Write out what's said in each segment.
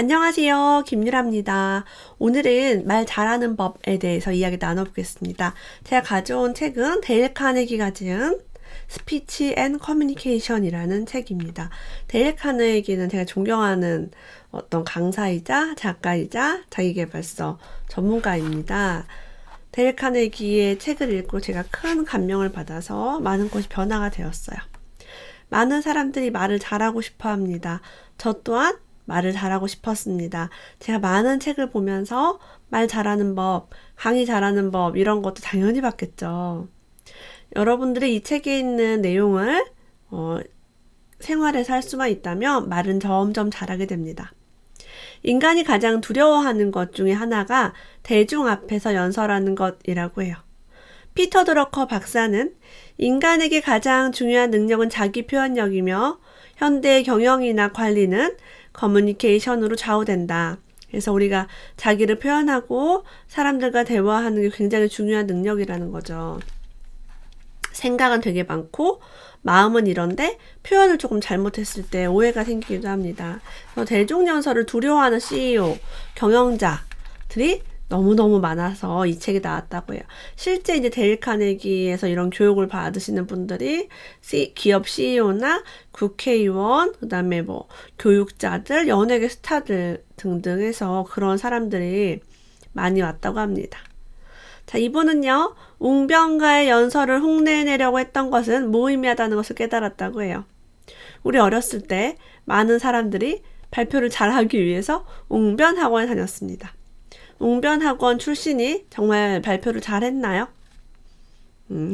안녕하세요. 김유라입니다. 오늘은 말 잘하는 법에 대해서 이야기 나눠보겠습니다. 제가 가져온 책은 데일 카네기가 지은 스피치 앤 커뮤니케이션이라는 책입니다. 데일 카네기는 제가 존경하는 어떤 강사이자 작가이자 자기개발서 전문가입니다. 데일 카네기의 책을 읽고 제가 큰 감명을 받아서 많은 것이 변화가 되었어요. 많은 사람들이 말을 잘하고 싶어 합니다. 저 또한 말을 잘하고 싶었습니다. 제가 많은 책을 보면서 말 잘하는 법, 강의 잘하는 법, 이런 것도 당연히 봤겠죠. 여러분들이 이 책에 있는 내용을, 어, 생활에서 할 수만 있다면 말은 점점 잘하게 됩니다. 인간이 가장 두려워하는 것 중에 하나가 대중 앞에서 연설하는 것이라고 해요. 피터 드러커 박사는 인간에게 가장 중요한 능력은 자기 표현력이며 현대 경영이나 관리는 커뮤니케이션으로 좌우된다. 그래서 우리가 자기를 표현하고 사람들과 대화하는 게 굉장히 중요한 능력이라는 거죠. 생각은 되게 많고 마음은 이런데 표현을 조금 잘못했을 때 오해가 생기기도 합니다. 대중연설을 두려워하는 CEO, 경영자들이 너무너무 많아서 이 책이 나왔다고 해요. 실제 이제 데일 카네기에서 이런 교육을 받으시는 분들이 기업 CEO나 국회의원, 그 다음에 뭐 교육자들, 연예계 스타들 등등 해서 그런 사람들이 많이 왔다고 합니다. 자, 이분은요, 웅변가의 연설을 흉내내려고 했던 것은 무의미하다는 것을 깨달았다고 해요. 우리 어렸을 때 많은 사람들이 발표를 잘하기 위해서 웅변 학원에 다녔습니다. 웅변학원 출신이 정말 발표를 잘 했나요? 음.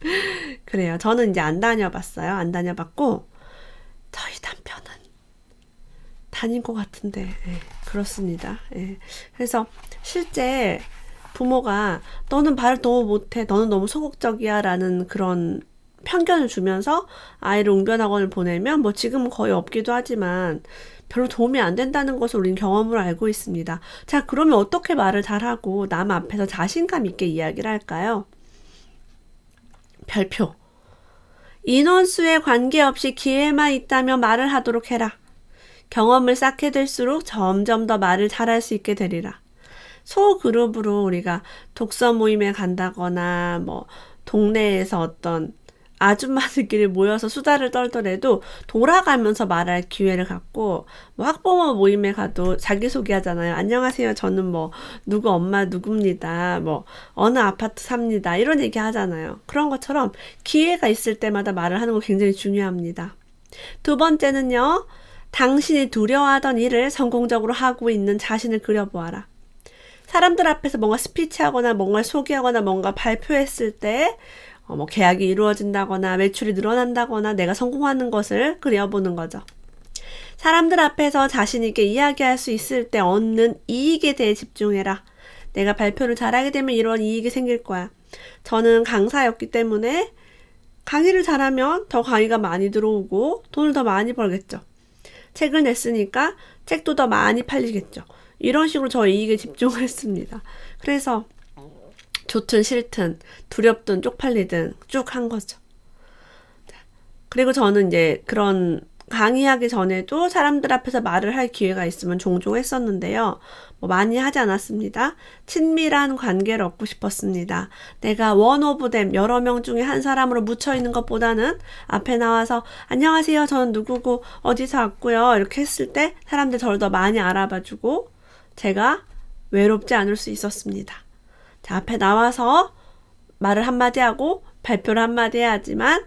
그래요. 저는 이제 안 다녀봤어요. 안 다녀봤고, 저희 남편은 다닌 것 같은데, 예, 그렇습니다. 예. 그래서 실제 부모가 너는 말을 너무 못해, 너는 너무 소극적이야 라는 그런 편견을 주면서 아이를 웅변학원을 보내면 뭐 지금은 거의 없기도 하지만 별로 도움이 안 된다는 것을 우리는 경험으로 알고 있습니다. 자, 그러면 어떻게 말을 잘하고 남 앞에서 자신감 있게 이야기를 할까요? 별표. 인원수에 관계없이 기회만 있다면 말을 하도록 해라. 경험을 쌓게 될수록 점점 더 말을 잘할 수 있게 되리라. 소그룹으로 우리가 독서 모임에 간다거나 뭐 동네에서 어떤 아줌마들끼리 모여서 수다를 떨더라도 돌아가면서 말할 기회를 갖고 뭐 학부모 모임에 가도 자기소개하잖아요. 안녕하세요. 저는 뭐 누구 엄마 누굽니다. 뭐 어느 아파트 삽니다. 이런 얘기 하잖아요. 그런 것처럼 기회가 있을 때마다 말을 하는 거 굉장히 중요합니다. 두 번째는요. 당신이 두려워하던 일을 성공적으로 하고 있는 자신을 그려보아라. 사람들 앞에서 뭔가 스피치하거나 뭔가 소개하거나 뭔가 발표했을 때 어, 뭐 계약이 이루어진다거나 매출이 늘어난다거나 내가 성공하는 것을 그려보는 거죠. 사람들 앞에서 자신있게 이야기할 수 있을 때 얻는 이익에 대해 집중해라. 내가 발표를 잘하게 되면 이런 이익이 생길 거야. 저는 강사였기 때문에 강의를 잘하면 더 강의가 많이 들어오고 돈을 더 많이 벌겠죠. 책을 냈으니까 책도 더 많이 팔리겠죠. 이런 식으로 저 이익에 집중을 했습니다. 그래서 좋든 싫든 두렵든 쪽팔리든 쭉 한 거죠. 그리고 저는 이제 그런 강의하기 전에도 사람들 앞에서 말을 할 기회가 있으면 종종 했었는데요. 뭐 많이 하지 않았습니다. 친밀한 관계를 얻고 싶었습니다. 내가 원 오브 댐 여러 명 중에 한 사람으로 묻혀 있는 것보다는 앞에 나와서 안녕하세요. 저는 누구고 어디서 왔고요. 이렇게 했을 때 사람들 저를 더 많이 알아봐주고 제가 외롭지 않을 수 있었습니다. 자, 앞에 나와서 말을 한마디 하고 발표를 한마디 해야지만,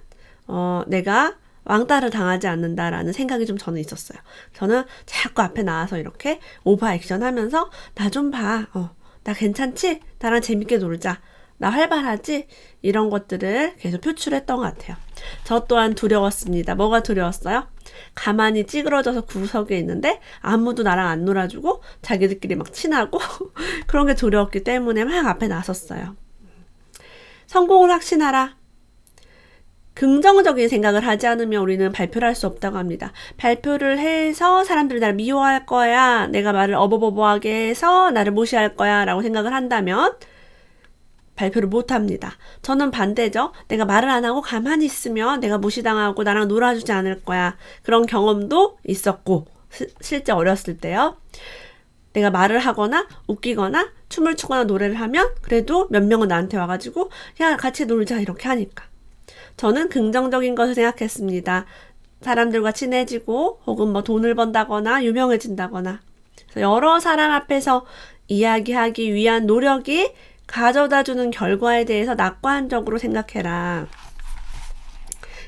어, 내가 왕따를 당하지 않는다라는 생각이 좀 저는 있었어요. 저는 자꾸 앞에 나와서 이렇게 오버 액션 하면서, 나 좀 봐. 어, 나 괜찮지? 나랑 재밌게 놀자. 나 활발하지? 이런 것들을 계속 표출했던 것 같아요. 저 또한 두려웠습니다. 뭐가 두려웠어요? 가만히 찌그러져서 구석에 있는데 아무도 나랑 안 놀아주고 자기들끼리 막 친하고 그런 게 두려웠기 때문에 막 앞에 나섰어요. 성공을 확신하라. 긍정적인 생각을 하지 않으면 우리는 발표를 할 수 없다고 합니다. 발표를 해서 사람들이 나를 미워할 거야. 내가 말을 어버버버하게 해서 나를 무시할 거야. 라고 생각을 한다면 발표를 못 합니다. 저는 반대죠. 내가 말을 안 하고 가만히 있으면 내가 무시당하고 나랑 놀아주지 않을 거야. 그런 경험도 있었고, 시, 실제 어렸을 때요. 내가 말을 하거나 웃기거나 춤을 추거나 노래를 하면 그래도 몇 명은 나한테 와가지고 야 같이 놀자 이렇게 하니까 저는 긍정적인 것을 생각했습니다. 사람들과 친해지고 혹은 뭐 돈을 번다거나 유명해진다거나 여러 사람 앞에서 이야기하기 위한 노력이 가져다 주는 결과에 대해서 낙관적으로 생각해라.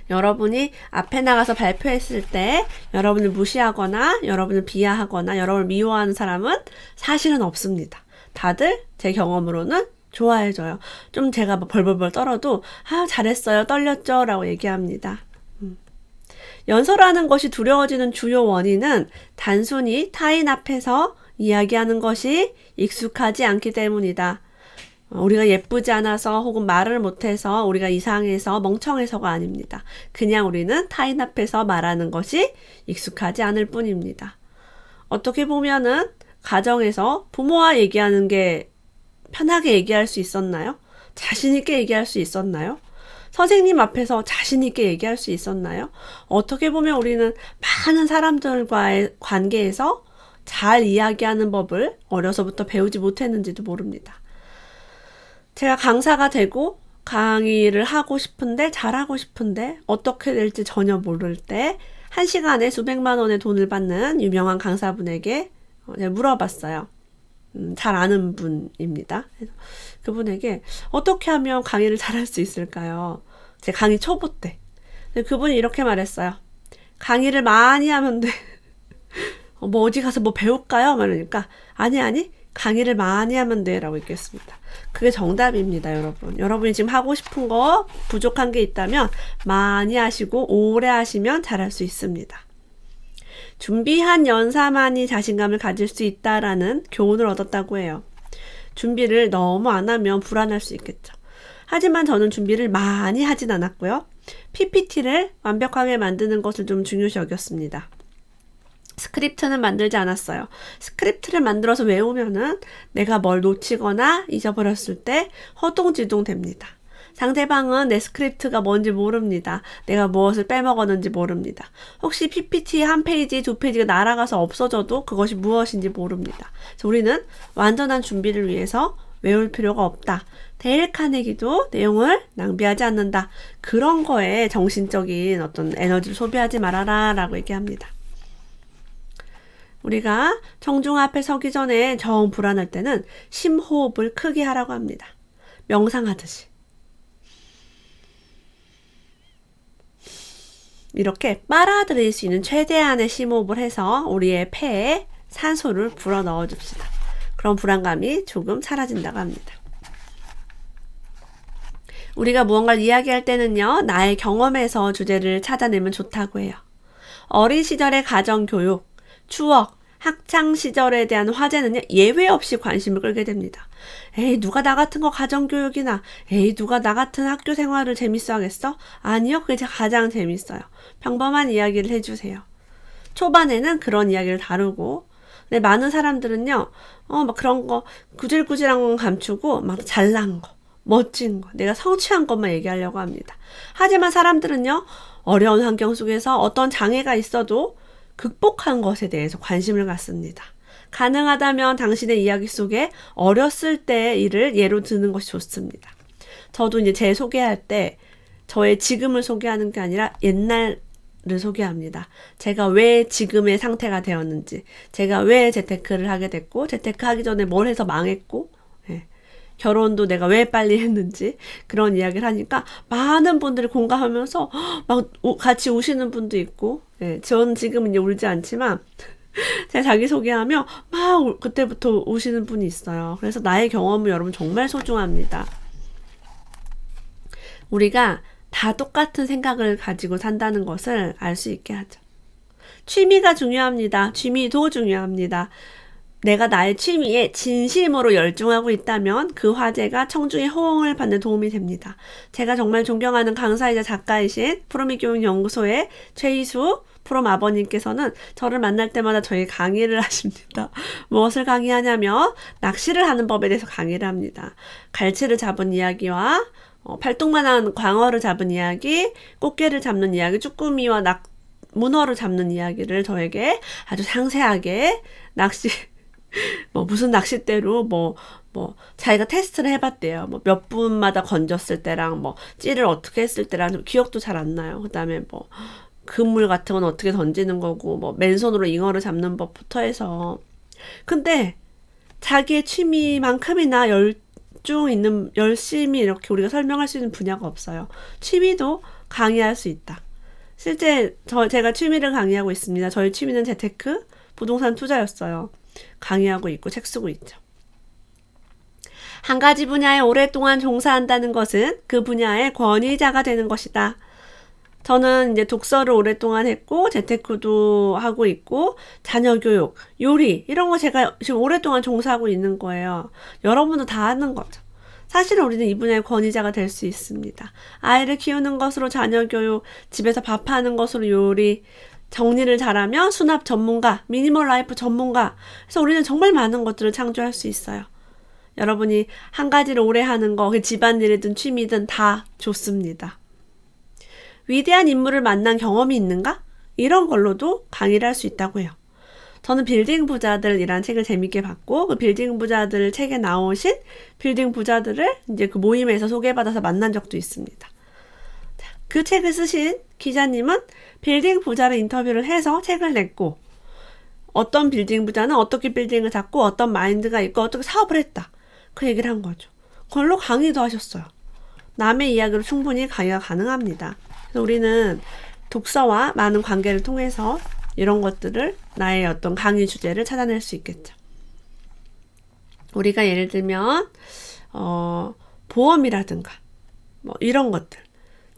여러분이 앞에 나가서 발표했을 때 여러분을 무시하거나 여러분을 비하하거나 여러분을 미워하는 사람은 사실은 없습니다. 다들 제 경험으로는 좋아해줘요. 좀 제가 뭐 벌벌벌 떨어도 아 잘했어요 떨렸죠 라고 얘기합니다. 음. 연설하는 것이 두려워지는 주요 원인은 단순히 타인 앞에서 이야기하는 것이 익숙하지 않기 때문이다. 우리가 예쁘지 않아서 혹은 말을 못해서 우리가 이상해서 멍청해서가 아닙니다. 그냥 우리는 타인 앞에서 말하는 것이 익숙하지 않을 뿐입니다. 어떻게 보면은 가정에서 부모와 얘기하는 게 편하게 얘기할 수 있었나요? 자신있게 얘기할 수 있었나요? 선생님 앞에서 자신있게 얘기할 수 있었나요? 어떻게 보면 우리는 많은 사람들과의 관계에서 잘 이야기하는 법을 어려서부터 배우지 못했는지도 모릅니다. 제가 강사가 되고 강의를 하고 싶은데 잘하고 싶은데 어떻게 될지 전혀 모를 때 한 시간에 수백만 원의 돈을 받는 유명한 강사분에게 어, 물어봤어요. 음, 잘 아는 분입니다. 그분에게 어떻게 하면 강의를 잘할 수 있을까요? 제 강의 초보 때. 그분이 이렇게 말했어요. 강의를 많이 하면 돼. 어, 뭐 어디 가서 뭐 배울까요? 말하니까 아니 아니 강의를 많이 하면 돼 라고 읽겠습니다. 그게 정답입니다, 여러분. 여러분이 지금 하고 싶은 거 부족한 게 있다면 많이 하시고 오래 하시면 잘할 수 있습니다. 준비한 연사만이 자신감을 가질 수 있다라는 교훈을 얻었다고 해요. 준비를 너무 안 하면 불안할 수 있겠죠. 하지만 저는 준비를 많이 하진 않았고요. PPT를 완벽하게 만드는 것을 좀 중요시 여겼습니다. 스크립트는 만들지 않았어요. 스크립트를 만들어서 외우면은 내가 뭘 놓치거나 잊어버렸을 때 허둥지둥 됩니다. 상대방은 내 스크립트가 뭔지 모릅니다. 내가 무엇을 빼먹었는지 모릅니다. 혹시 PPT 한 페이지, 두 페이지가 날아가서 없어져도 그것이 무엇인지 모릅니다. 우리는 완전한 준비를 위해서 외울 필요가 없다. 데일 카네기도 내용을 낭비하지 않는다. 그런 거에 정신적인 어떤 에너지를 소비하지 말아라 라고 얘기합니다. 우리가 청중 앞에 서기 전에 정 불안할 때는 심호흡을 크게 하라고 합니다. 명상하듯이. 이렇게 빨아들일 수 있는 최대한의 심호흡을 해서 우리의 폐에 산소를 불어 넣어 줍시다. 그럼 불안감이 조금 사라진다고 합니다. 우리가 무언가를 이야기할 때는요, 나의 경험에서 주제를 찾아내면 좋다고 해요. 어린 시절의 가정교육, 추억, 학창 시절에 대한 화제는요, 예외 없이 관심을 끌게 됩니다. 에이, 누가 나 같은 거 가정교육이나, 에이, 누가 나 같은 학교 생활을 재밌어 하겠어? 아니요, 그게 가장 재밌어요. 평범한 이야기를 해주세요. 초반에는 그런 이야기를 다루고, 근데 많은 사람들은요, 어, 막 그런 거, 구질구질한 건 감추고, 막 잘난 거, 멋진 거, 내가 성취한 것만 얘기하려고 합니다. 하지만 사람들은요, 어려운 환경 속에서 어떤 장애가 있어도 극복한 것에 대해서 관심을 갖습니다. 가능하다면 당신의 이야기 속에 어렸을 때의 일을 예로 드는 것이 좋습니다. 저도 이제 제 소개할 때 저의 지금을 소개하는 게 아니라 옛날을 소개합니다. 제가 왜 지금의 상태가 되었는지, 제가 왜 재테크를 하게 됐고, 재테크 하기 전에 뭘 해서 망했고, 예. 결혼도 내가 왜 빨리 했는지 그런 이야기를 하니까 많은 분들이 공감하면서 막 같이 우시는 분도 있고 예, 전 지금 이제 울지 않지만 제가 자기소개하며 막 그때부터 우시는 분이 있어요. 그래서 나의 경험은 여러분 정말 소중합니다. 우리가 다 똑같은 생각을 가지고 산다는 것을 알 수 있게 하죠. 취미가 중요합니다. 취미도 중요합니다. 내가 나의 취미에 진심으로 열중하고 있다면 그 화제가 청중의 호응을 받는 도움이 됩니다. 제가 정말 존경하는 강사이자 작가이신 프로미교육연구소의 최희수 프롬 아버님께서는 저를 만날 때마다 저희 강의를 하십니다. 무엇을 강의하냐면 낚시를 하는 법에 대해서 강의를 합니다. 갈치를 잡은 이야기와 어, 팔뚝만한 광어를 잡은 이야기, 꽃게를 잡는 이야기, 쭈꾸미와 낙 문어를 잡는 이야기를 저에게 아주 상세하게 낚시 뭐 무슨 낚싯대로 뭐뭐 자기가 테스트를 해봤대요. 뭐 몇 분마다 건졌을 때랑 뭐 찌를 어떻게 했을 때랑 좀 기억도 잘 안 나요. 그다음에 뭐 그물 같은 건 어떻게 던지는 거고 뭐 맨손으로 잉어를 잡는 법부터 해서 근데 자기의 취미만큼이나 열중 있는 열심히 이렇게 우리가 설명할 수 있는 분야가 없어요. 취미도 강의할 수 있다. 실제 저 제가 취미를 강의하고 있습니다. 저희 취미는 재테크, 부동산 투자였어요. 강의하고 있고 책 쓰고 있죠. 한 가지 분야에 오랫동안 종사한다는 것은 그 분야의 권위자가 되는 것이다. 저는 이제 독서를 오랫동안 했고, 재테크도 하고 있고, 자녀 교육, 요리, 이런 거 제가 지금 오랫동안 종사하고 있는 거예요. 여러분도 다 하는 거죠. 사실 우리는 이 분야의 권위자가 될 수 있습니다. 아이를 키우는 것으로 자녀 교육, 집에서 밥하는 것으로 요리, 정리를 잘하면 수납 전문가, 미니멀 라이프 전문가. 그래서 우리는 정말 많은 것들을 창조할 수 있어요. 여러분이 한 가지를 오래 하는 거, 그 집안일이든 취미든 다 좋습니다. 위대한 인물을 만난 경험이 있는가? 이런 걸로도 강의를 할 수 있다고 해요. 저는 빌딩 부자들이란 책을 재밌게 봤고, 그 빌딩 부자들 책에 나오신 빌딩 부자들을 이제 그 모임에서 소개받아서 만난 적도 있습니다. 그 책을 쓰신 기자님은 빌딩 부자를 인터뷰를 해서 책을 냈고, 어떤 빌딩 부자는 어떻게 빌딩을 잡고 어떤 마인드가 있고 어떻게 사업을 했다. 그 얘기를 한 거죠. 그걸로 강의도 하셨어요. 남의 이야기로 충분히 강의가 가능합니다. 그래서 우리는 독서와 많은 관계를 통해서 이런 것들을 나의 어떤 강의 주제를 찾아낼 수 있겠죠. 우리가 예를 들면 어, 보험이라든가 뭐 이런 것들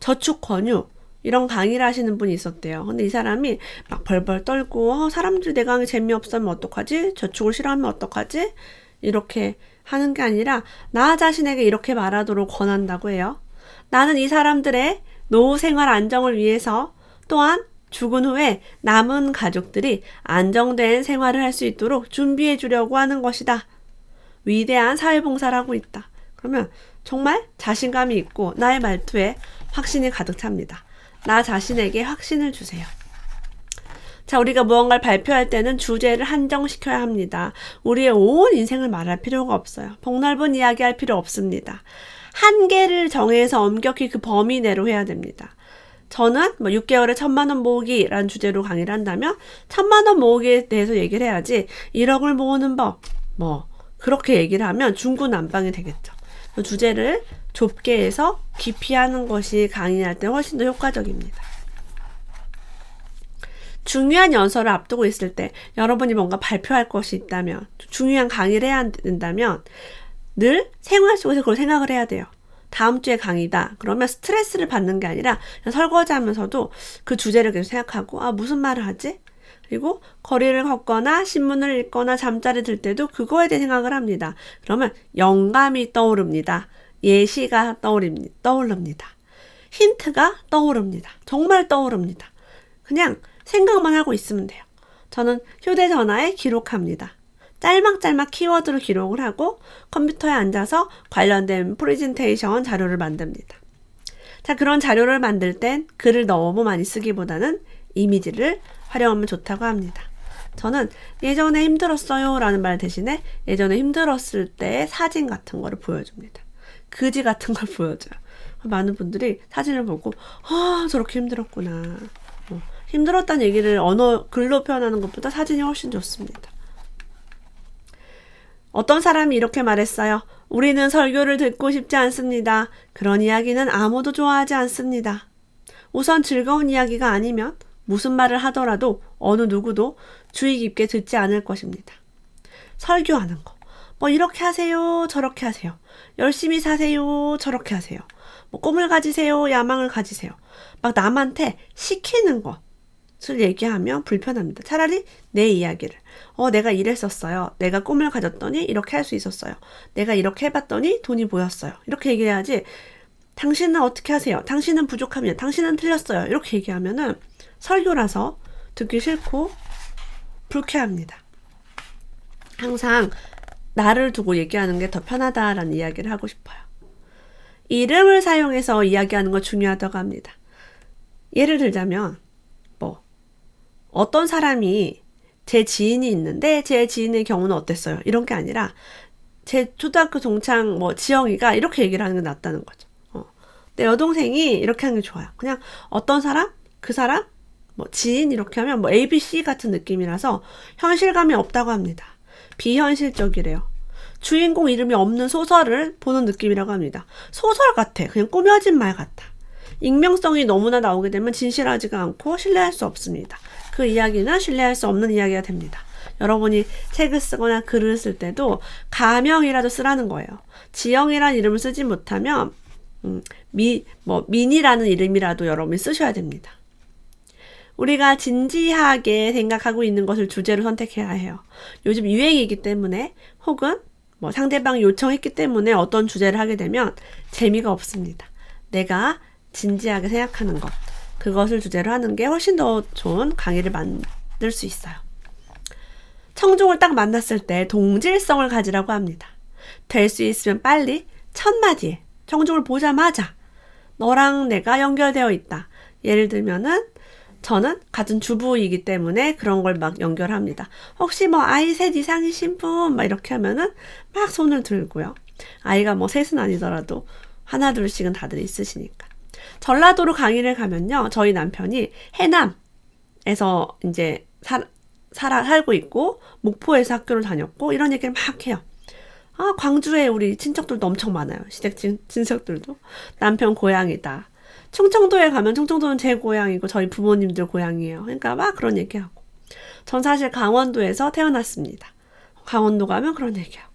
저축 권유 이런 강의를 하시는 분이 있었대요. 근데 이 사람이 막 벌벌 떨고 어, 사람들 내 강의 재미없으면 어떡하지? 저축을 싫어하면 어떡하지? 이렇게 하는 게 아니라 나 자신에게 이렇게 말하도록 권한다고 해요. 나는 이 사람들의 노후 생활 안정을 위해서 또한 죽은 후에 남은 가족들이 안정된 생활을 할 수 있도록 준비해 주려고 하는 것이다. 위대한 사회봉사를 하고 있다. 그러면 정말 자신감이 있고 나의 말투에 확신이 가득 찹니다. 나 자신에게 확신을 주세요. 자, 우리가 무언가를 발표할 때는 주제를 한정시켜야 합니다. 우리의 온 인생을 말할 필요가 없어요. 폭넓은 이야기 할 필요 없습니다. 한계를 정해서 엄격히 그 범위 내로 해야 됩니다. 저는 뭐 6개월에 천만 원 모으기라는 주제로 강의를 한다면 천만 원 모으기에 대해서 얘기를 해야지 1억을 모으는 법, 뭐 그렇게 얘기를 하면 중구난방이 되겠죠. 그 주제를 좁게 해서 깊이 하는 것이 강의할 때 훨씬 더 효과적입니다. 중요한 연설을 앞두고 있을 때 여러분이 뭔가 발표할 것이 있다면 중요한 강의를 해야 된다면 늘 생활 속에서 그걸 생각을 해야 돼요. 다음 주에 강의다. 그러면 스트레스를 받는 게 아니라 설거지 하면서도 그 주제를 계속 생각하고 아 무슨 말을 하지? 그리고 거리를 걷거나 신문을 읽거나 잠자리 들 때도 그거에 대해 생각을 합니다. 그러면 영감이 떠오릅니다. 예시가 떠오릅니다. 떠오릅니다. 힌트가 떠오릅니다. 정말 떠오릅니다. 그냥 생각만 하고 있으면 돼요. 저는 휴대전화에 기록합니다. 짤막짤막 키워드로 기록을 하고 컴퓨터에 앉아서 관련된 프레젠테이션 자료를 만듭니다. 자, 그런 자료를 만들 땐 글을 너무 많이 쓰기보다는 이미지를 활용하면 좋다고 합니다. 저는 예전에 힘들었어요 라는 말 대신에 예전에 힘들었을 때 사진 같은 거를 보여줍니다. 그지 같은 걸 보여줘요. 많은 분들이 사진을 보고, 아, 저렇게 힘들었구나. 힘들었다는 얘기를 언어, 글로 표현하는 것보다 사진이 훨씬 좋습니다. 어떤 사람이 이렇게 말했어요. 우리는 설교를 듣고 싶지 않습니다. 그런 이야기는 아무도 좋아하지 않습니다. 우선 즐거운 이야기가 아니면 무슨 말을 하더라도 어느 누구도 주의 깊게 듣지 않을 것입니다. 설교하는 거. 뭐 이렇게 하세요. 저렇게 하세요. 열심히 사세요. 저렇게 하세요. 뭐 꿈을 가지세요. 야망을 가지세요. 막 남한테 시키는 것. 을 얘기하면 불편합니다. 차라리 내 이야기를. 어, 내가 이랬었어요. 내가 꿈을 가졌더니 이렇게 할 수 있었어요. 내가 이렇게 해봤더니 돈이 보였어요. 이렇게 얘기해야지. 당신은 어떻게 하세요? 당신은 부족하면, 당신은 틀렸어요. 이렇게 얘기하면은 설교라서 듣기 싫고 불쾌합니다. 항상 나를 두고 얘기하는 게 더 편하다라는 이야기를 하고 싶어요. 이름을 사용해서 이야기하는 거 중요하다고 합니다. 예를 들자면, 어떤 사람이 제 지인이 있는데 제 지인의 경우는 어땠어요? 이런 게 아니라 제 초등학교 동창 뭐 지영이가 이렇게 얘기를 하는 게 낫다는 거죠. 어. 내 여동생이 이렇게 하는 게 좋아요. 그냥 어떤 사람, 그 사람, 뭐 지인 이렇게 하면 뭐 A, B, C 같은 느낌이라서 현실감이 없다고 합니다. 비현실적이래요. 주인공 이름이 없는 소설을 보는 느낌이라고 합니다. 소설 같아. 그냥 꾸며진 말 같아. 익명성이 너무나 나오게 되면 진실하지가 않고 신뢰할 수 없습니다. 그 이야기는 신뢰할 수 없는 이야기가 됩니다. 여러분이 책을 쓰거나 글을 쓸 때도 가명이라도 쓰라는 거예요. 지영이라는 이름을 쓰지 못하면 음, 미, 뭐 민이라는 이름이라도 여러분이 쓰셔야 됩니다. 우리가 진지하게 생각하고 있는 것을 주제로 선택해야 해요. 요즘 유행이기 때문에 혹은 뭐 상대방이 요청했기 때문에 어떤 주제를 하게 되면 재미가 없습니다. 내가 진지하게 생각하는 것, 그것을 주제로 하는 게 훨씬 더 좋은 강의를 만들 수 있어요. 청중을 딱 만났을 때 동질성을 가지라고 합니다. 될 수 있으면 빨리 첫 마디에 청중을 보자마자 너랑 내가 연결되어 있다. 예를 들면은 저는 같은 주부이기 때문에 그런 걸 막 연결합니다. 혹시 뭐 아이 셋 이상이신 분, 막 이렇게 하면은 막 손을 들고요. 아이가 뭐 셋은 아니더라도 하나, 둘씩은 다들 있으시니까. 전라도로 강의를 가면요. 저희 남편이 해남에서 이제 살, 살아, 살고 있고, 목포에서 학교를 다녔고, 이런 얘기를 막 해요. 아, 광주에 우리 친척들도 엄청 많아요. 시댁 친, 친척들도. 남편 고향이다. 충청도에 가면 충청도는 제 고향이고 저희 부모님들 고향이에요. 그러니까 막 그런 얘기하고. 전 사실 강원도에서 태어났습니다. 강원도 가면 그런 얘기하고.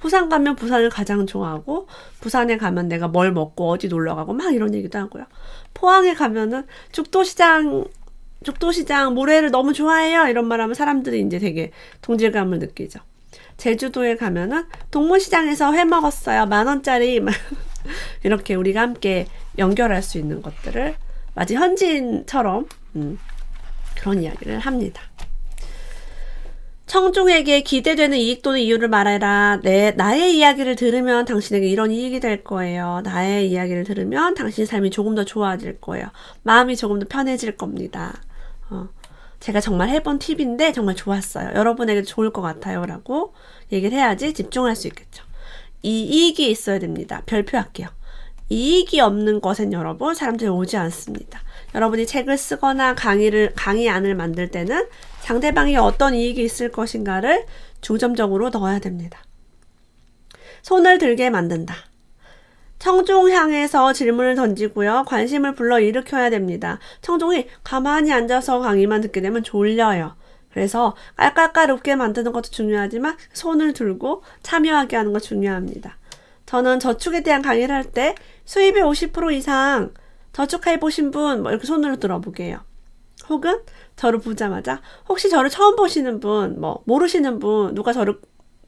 부산 가면 부산을 가장 좋아하고 부산에 가면 내가 뭘 먹고 어디 놀러 가고 막 이런 얘기도 하고요. 포항에 가면은 죽도시장 죽도시장 모래를 너무 좋아해요. 이런 말 하면 사람들이 이제 되게 동질감을 느끼죠. 제주도에 가면은 동문시장에서 회 먹었어요. 만 원짜리 이렇게 우리가 함께 연결할 수 있는 것들을 마치 현지인처럼 음, 그런 이야기를 합니다. 청중에게 기대되는 이익 또는 이유를 말해라. 내, 나의 이야기를 들으면 당신에게 이런 이익이 될 거예요. 나의 이야기를 들으면 당신 삶이 조금 더 좋아질 거예요. 마음이 조금 더 편해질 겁니다. 어, 제가 정말 해본 팁인데 정말 좋았어요. 여러분에게 좋을 것 같아요. 라고 얘기를 해야지 집중할 수 있겠죠. 이 이익이 있어야 됩니다. 별표할게요. 이익이 없는 것엔 여러분 사람들이 오지 않습니다. 여러분이 책을 쓰거나 강의를 강의안을 만들 때는 상대방이 어떤 이익이 있을 것인가를 중점적으로 넣어야 됩니다. 손을 들게 만든다. 청중 향해서 질문을 던지고요. 관심을 불러 일으켜야 됩니다. 청중이 가만히 앉아서 강의만 듣게 되면 졸려요. 그래서 깔깔깔 웃게 만드는 것도 중요하지만 손을 들고 참여하게 하는 것 중요합니다. 저는 저축에 대한 강의를 할 때 수입의 50% 이상 저축해 보신 분, 뭐 이렇게 손으로 들어보게 해요. 혹은 저를 보자마자 혹시 저를 처음 보시는 분, 뭐 모르시는 분, 누가 저를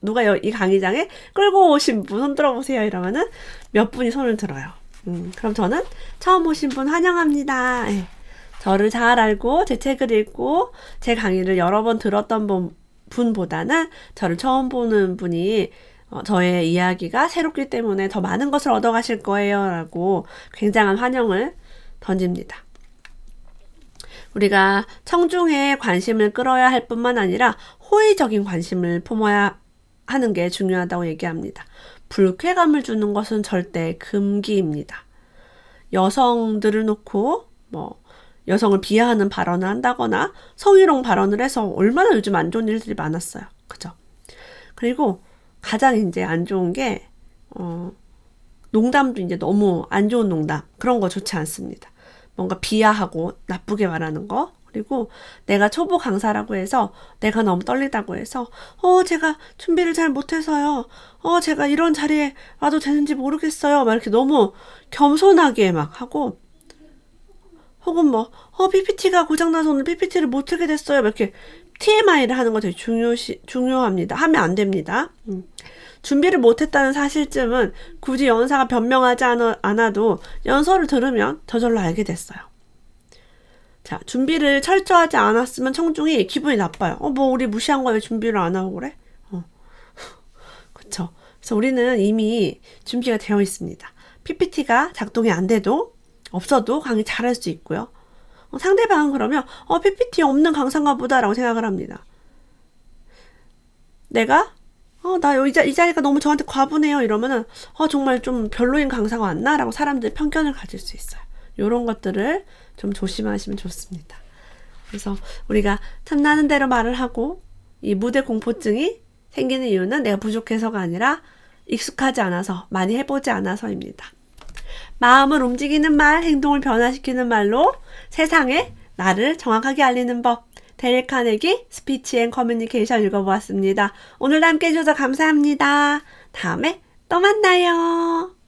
누가 이 강의장에 끌고 오신 분 손 들어보세요 이러면은 몇 분이 손을 들어요. 음, 그럼 저는 처음 오신 분 환영합니다. 예. 저를 잘 알고 제 책을 읽고 제 강의를 여러 번 들었던 분보다는 저를 처음 보는 분이 어, 저의 이야기가 새롭기 때문에 더 많은 것을 얻어가실 거예요. 라고 굉장한 환영을 던집니다. 우리가 청중의 관심을 끌어야 할 뿐만 아니라 호의적인 관심을 품어야 하는 게 중요하다고 얘기합니다. 불쾌감을 주는 것은 절대 금기입니다. 여성들을 놓고 뭐 여성을 비하하는 발언을 한다거나 성희롱 발언을 해서 얼마나 요즘 안 좋은 일들이 많았어요. 그죠? 그리고 가장 이제 안 좋은 게, 어, 농담도 이제 너무 안 좋은 농담. 그런 거 좋지 않습니다. 뭔가 비하하고 나쁘게 말하는 거. 그리고 내가 초보 강사라고 해서 내가 너무 떨리다고 해서 어 제가 준비를 잘 못해서요. 어 제가 이런 자리에 와도 되는지 모르겠어요. 막 이렇게 너무 겸손하게 막 하고 혹은 뭐, 어, PPT가 고장나서 오늘 PPT를 못 하게 됐어요. 이렇게 TMI를 하는 거 되게 중요시, 중요합니다. 하면 안 됩니다. 음. 준비를 못했다는 사실쯤은 굳이 연사가 변명하지 않아, 않아도 연설을 들으면 저절로 알게 됐어요. 자, 준비를 철저하지 않았으면 청중이 기분이 나빠요. 어, 뭐, 우리 무시한 거에 준비를 안 하고 그래? 어. 그쵸. 그래서 우리는 이미 준비가 되어 있습니다. PPT가 작동이 안 돼도 없어도 강의 잘할 수 있고요. 어, 상대방은 그러면 어, PPT 없는 강사인가 보다라고 생각을 합니다. 내가 어, 나 이, 자, 이 자리가 너무 저한테 과분해요. 이러면은, 어, 정말 좀 별로인 강사가 왔나? 라고 사람들이 편견을 가질 수 있어요. 요런 것들을 좀 조심하시면 좋습니다. 그래서 우리가 탐나는 대로 말을 하고, 이 무대 공포증이 생기는 이유는 내가 부족해서가 아니라 익숙하지 않아서, 많이 해보지 않아서입니다. 마음을 움직이는 말, 행동을 변화시키는 말로 세상에 나를 정확하게 알리는 법. 데일 카네기 스피치 앤 커뮤니케이션 읽어보았습니다. 오늘도 함께 해주셔서 감사합니다. 다음에 또 만나요.